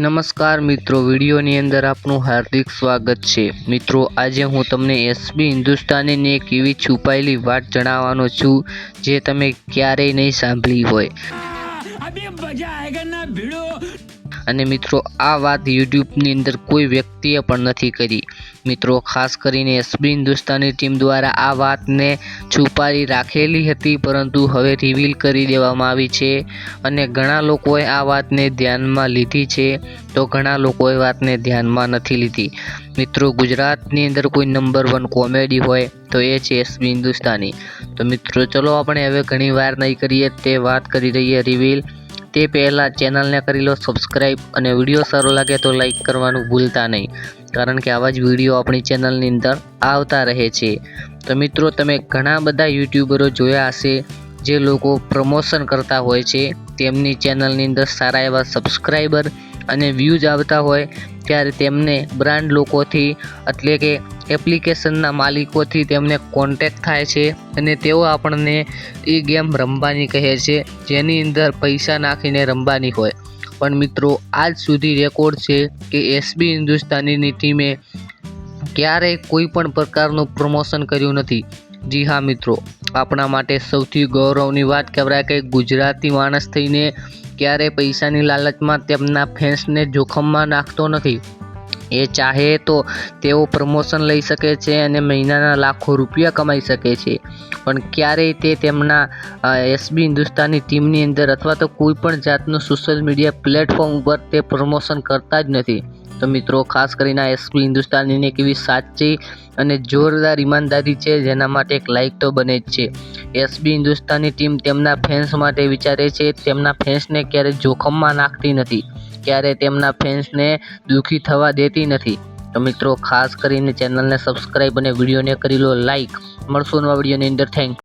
નમસ્કાર મિત્રો વિડીયોની અંદર આપનું હાર્દિક સ્વાગત છે મિત્રો આજે હું તમને એસબી હિન્દુસ્તાનીની એક એવી છુપાયેલી વાત જણાવવાનો છું જે તમે ક્યારેય નહીં સાંભળી હોય અને મિત્રો, આ વાત યુટ્યુબની અંદર કોઈ વ્યક્તિએ પણ નથી કરી. મિત્રો, ખાસ કરીને એસબી હિન્દુસ્તાની ટીમ દ્વારા આ વાતને છુપાવી રાખેલી હતી, પરંતુ હવે રિવીલ કરી દેવામાં આવી છે અને ઘણા લોકોએ આ વાતને ધ્યાનમાં લીધી છે, તો ઘણા લોકોએ વાતને ધ્યાનમાં નથી લીધી. મિત્રો, ગુજરાતની અંદર કોઈ નંબર વન કોમેડી હોય, તો એ છે એસબી હિન્દુસ્તાની. તો મિત્રો, ચલો આપણે હવે ઘણી વાર નહીં કરીએ તે વાત કરી રહીએ રિવીલ તે પહેલાં ચેનલને કરી લો સબસ્ક્રાઈબ અને વીડિયો સારો લાગે તો લાઈક કરવાનું ભૂલતા નહીં. કારણ કે આવા જ વીડિયો આપણી ચેનલની અંદર આવતા રહે છે. તો મિત્રો, તમે ઘણા બધા યુટ્યુબરો જોયા હશે, જે લોકો પ્રમોશન કરતા હોય છે. તેમની ચેનલની અંદર સારા એવા સબસ્ક્રાઈબર અને વ્યૂઝ આવતા હોય, ત્યારે તેમને બ્રાન્ડ લોકોથી, એટલે કે એપ્લિકેશનના માલિકોથી તેમને કોન્ટેક્ટ થાય છે અને તેઓ આપણને એ ગેમ રમવાની કહે છે, જેની અંદર પૈસા નાખીને રમવાની હોય. પણ મિત્રો, આજ સુધી રેકોર્ડ છે કે એસબી હિન્દુસ્તાનીની ટીમે ક્યારેય કોઈ પણ પ્રકારનું પ્રમોશન કર્યું નથી. જી હા, મિત્રો. આપણા માટે સૌથી ગૌરવની વાત કહેવાય કે ગુજરાતી માણસ થઈને ક્યારેય પૈસાની લાલચમાં તેમના ફેન્સને જોખમમાં નાખતો નથી. એ ચાહે તો તેઓ પ્રમોશન લઈ શકે છે અને મહિનાના લાખો રૂપિયા કમાઈ શકે છે. પણ ક્યારેય તે તેમના એસબી હિન્દુસ્તાની ટીમની અંદર અથવા તો કોઈ પણ જાતનું સોશિયલ મીડિયા પ્લેટફોર્મ ઉપર તે પ્રમોશન કરતા જ નથી. તો મિત્રો, ખાસ કરીને આ હિન્દુસ્તાનીને એક એવી સાચી અને જોરદાર ઈમાનદારી છે, જેના માટે એક લાઈક તો બને જ છે. એસબી હિન્દુસ્તાની ટીમ તેમના ફેન્સ માટે વિચારે છે, તેમના ફેન્સને ક્યારેય જોખમમાં નાખતી નથી. ક્યારે તેમના ફેન્સને દુઃખી થવા દેતી નથી. તો મિત્રો, ખાસ કરીને ચેનલને સબસ્ક્રાઈબ અને વિડીયોને કરી લો લાઈક. મળશું નવા વિડીયોની અંદર. થેન્ક